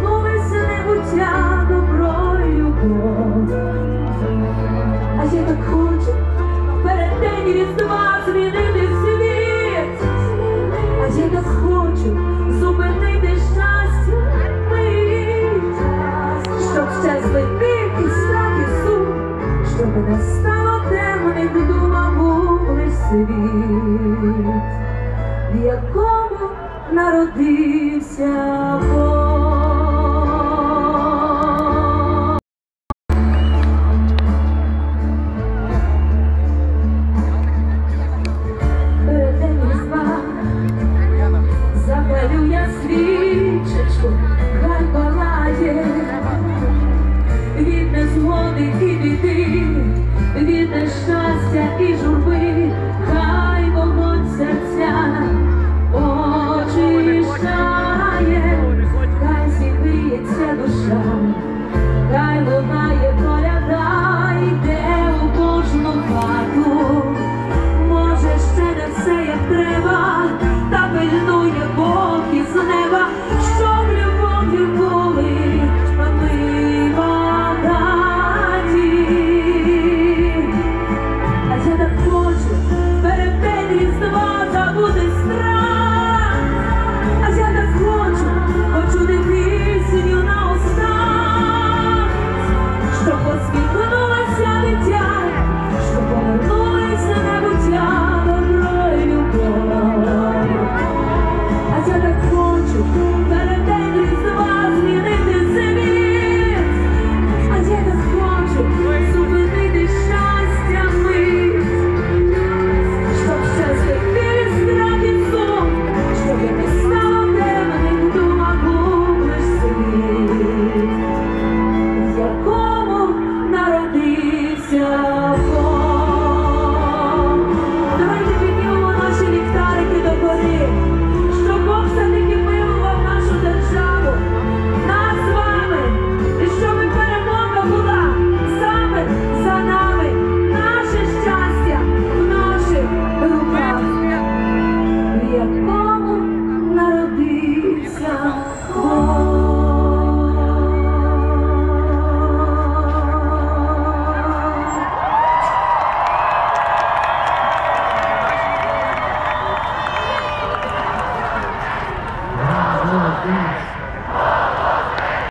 що небуття добро і любов. А я так хочу перед день різдва змінити світ. А я так хочу зупинити щастя мить, щоб ще біль і страх і сум, щоб не стало темних думав світ, в якому народився